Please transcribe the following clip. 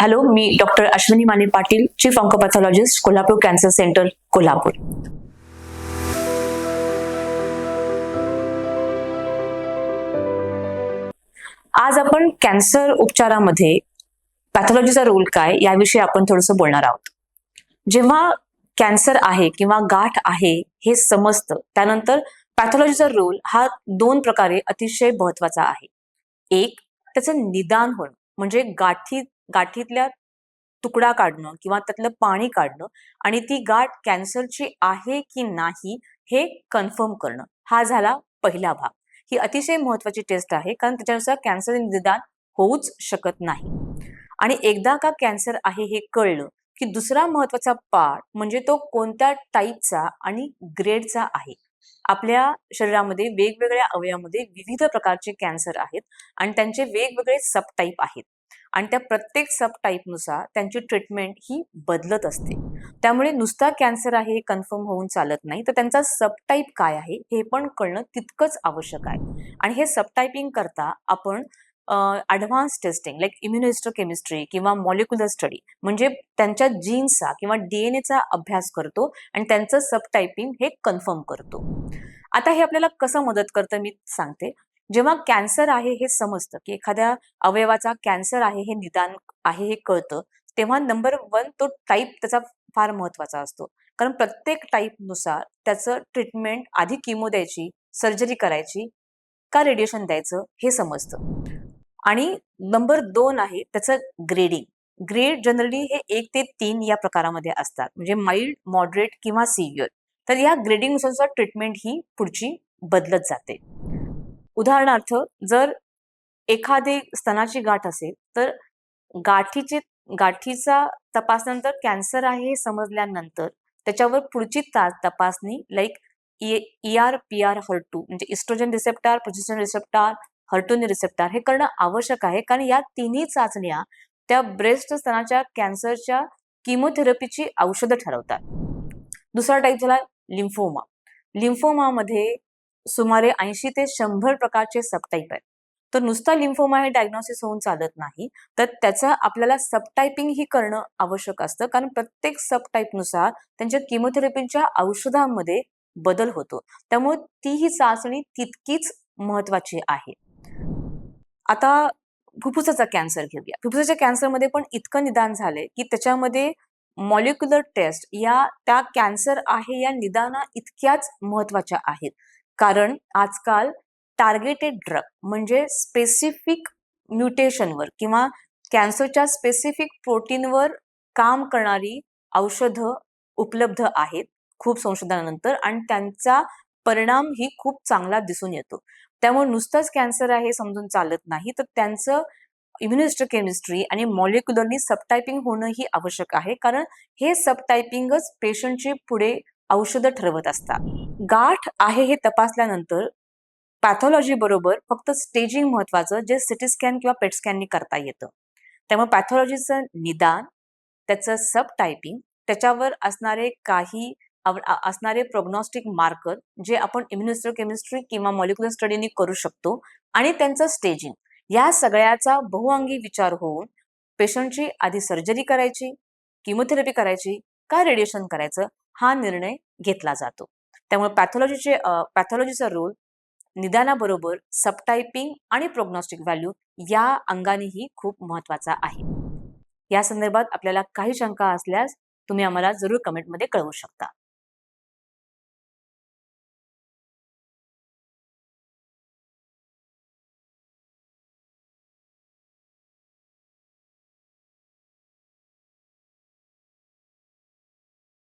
Hello मी doctor Ashwini Mane Patil chief oncopathologist Kolhapur cancer centre Kolhapur. आज आपण cancer उपचारामध्ये पॅथॉलॉजीचा role काय याविषयी आपण थोडंसं बोलणार आहोत. जेव्हा कॅन्सर आहे किंवा गाठ आहे हे समजतं त्यानंतर पॅथॉलॉजीचा रोल हा दोन प्रकारे अतिशय महत्त्वाचा आहे. एक त्याचं निदान होणं म्हणजे गाठी गाठीतल्या तुकडा काढणं किंवा त्यातलं पाणी काढणं आणि ती गाठ कॅन्सरची आहे की नाही हे कन्फर्म करणं. हा झाला पहिला भाग. ही अतिशय महत्वाची टेस्ट आहे कारण त्याच्यानुसार कॅन्सर निदान होऊच शकत नाही. आणि एकदा का कॅन्सर आहे हे कळलं की दुसरा महत्त्वाचा पार्ट म्हणजे तो कोणत्या टाईपचा आणि ग्रेडचा आहे. आपल्या शरीरामध्ये वेगवेगळ्या अवयवामध्ये विविध प्रकारचे कॅन्सर आहेत आणि त्यांचे वेगवेगळे सब टाईप आहेत. आणि त्या प्रत्येक सब टाईपनुसार त्यांची ट्रीटमेंट ही बदलत असते. त्यामुळे नुसता कॅन्सर आहे हे कन्फर्म होऊन चालत नाही. तर त्यांचा सब टाईप काय आहे हे पण कळणं तितकंच आवश्यक आहे. आणि हे सब टायपिंग करता आपण ॲडव्हान्स टेस्टिंग लाईक इम्युनिस्टोकेमिस्ट्री किंवा मॉलिक्युलर स्टडी म्हणजे त्यांच्या जीन्सचा किंवा डी एन एचा अभ्यास करतो आणि त्यांचं सब टायपिंग हे कन्फर्म करतो. आता हे आपल्याला कसं मदत करतं मी सांगते. जेव्हा कॅन्सर आहे हे समजतं की एखाद्या अवयवाचा कॅन्सर आहे हे निदान आहे हे कळतं तेव्हा नंबर वन तो टाईप त्याचा फार महत्त्वाचा असतो. कारण प्रत्येक टाईपनुसार त्याचं ट्रीटमेंट आधी किमो द्यायची सर्जरी करायची का रेडिएशन द्यायचं हे समजतं. आणि नंबर दोन आहे त्याचं ग्रेडिंग. ग्रेड जनरली हे एक ते तीन या प्रकारामध्ये असतात म्हणजे माइल्ड मॉडरेट किंवा सिव्हिअर. तर या ग्रेडिंगनुसार ट्रीटमेंट ही पुढची बदलत जाते. उदाहरणार्थ जर एखादी स्तनाची गाठ असेल तर गाठीचे गाठीचा तपासनंतर कॅन्सर आहे हे समजल्यानंतर त्याच्यावर पुढची तपासणी like E R P R HER two म्हणजे estrogen receptor progesterone receptor HER two neu receptor हे करणं आवश्यक आहे. कारण या तिन्ही चाचण्या त्या ब्रेस्ट स्तनाच्या कॅन्सरच्या किमोथेरपीची औषधं ठरवतात. दुसरा टाईप झाला लिम्फोमा लिम्फोमामध्ये सुमारे ऐंशी ते शंभर प्रकारचे सबटाईप आहेत. तर नुसता लिम्फोमा हे डायग्नोसिस होऊन चालत नाही तर त्याचं आपल्याला सबटायपिंग ही करणं आवश्यक असतं कारण प्रत्येक सबटाईपनुसार त्यांच्या किमोथेरपीच्या औषधांमध्ये बदल होतो. त्यामुळे ती ही चाचणी तितकीच महत्वाची आहे. आता फुफ्फुसाचा कॅन्सर घेऊया. फुफ्फुसाच्या कॅन्सरमध्ये पण इतकं निदान झालंय की त्याच्यामध्ये मॉलिक्युलर टेस्ट या त्या कॅन्सर आहे या निदाना इतक्याच महत्त्वाच्या आहेत. कारण आजकाल टार्गेटेड ड्रग म्हणजे स्पेसिफिक म्युटेशनवर किंवा कॅन्सरच्या स्पेसिफिक प्रोटीनवर काम करणारी औषधं उपलब्ध आहेत खूप संशोधनानंतर आणि त्यांचा परिणाम ही खूप चांगला दिसून येतो. त्यामुळे नुसतंच कॅन्सर आहे समजून चालत नाही तर त्यांचं इम्युनिस्टोकेमिस्ट्री आणि मॉलिक्युलरनी सबटायपिंग होणं ही आवश्यक आहे कारण हे सबटायपिंगच पेशंटची पुढे औषधं ठरवत असतात. गाठ आहे हे तपासल्यानंतर पॅथॉलॉजी बरोबर फक्त स्टेजिंग महत्वाचं जे सिटी स्कॅन किंवा पेट स्कॅननी करता येतं. त्यामुळे पॅथॉलॉजीचं निदान त्याचं सब टायपिंग त्याच्यावर असणारे काही असणारे प्रोग्नॉस्टिक मार्कर जे आपण इम्युनिस्टोकेमिस्ट्री किंवा मॉलिक्युलर स्टडीने करू शकतो आणि त्यांचं स्टेजिंग या सगळ्याचा बहुअंगी विचार होऊन पेशंटची आधी सर्जरी करायची किमोथेरपी करायची का रेडिएशन करायचं? हा निर्णय घेतला जातो. त्यामुळे पॅथॉलॉजीचे पॅथॉलॉजीचा रोल निदानाबरोबर सबटायपिंग आणि प्रोग्नॉस्टिक व्हॅल्यू या अंगानेही खूप महत्त्वाचा आहे. या संदर्भात आपल्याला काही शंका असल्यास तुम्ही आम्हाला जरूर कमेंटमध्ये कळवू शकता.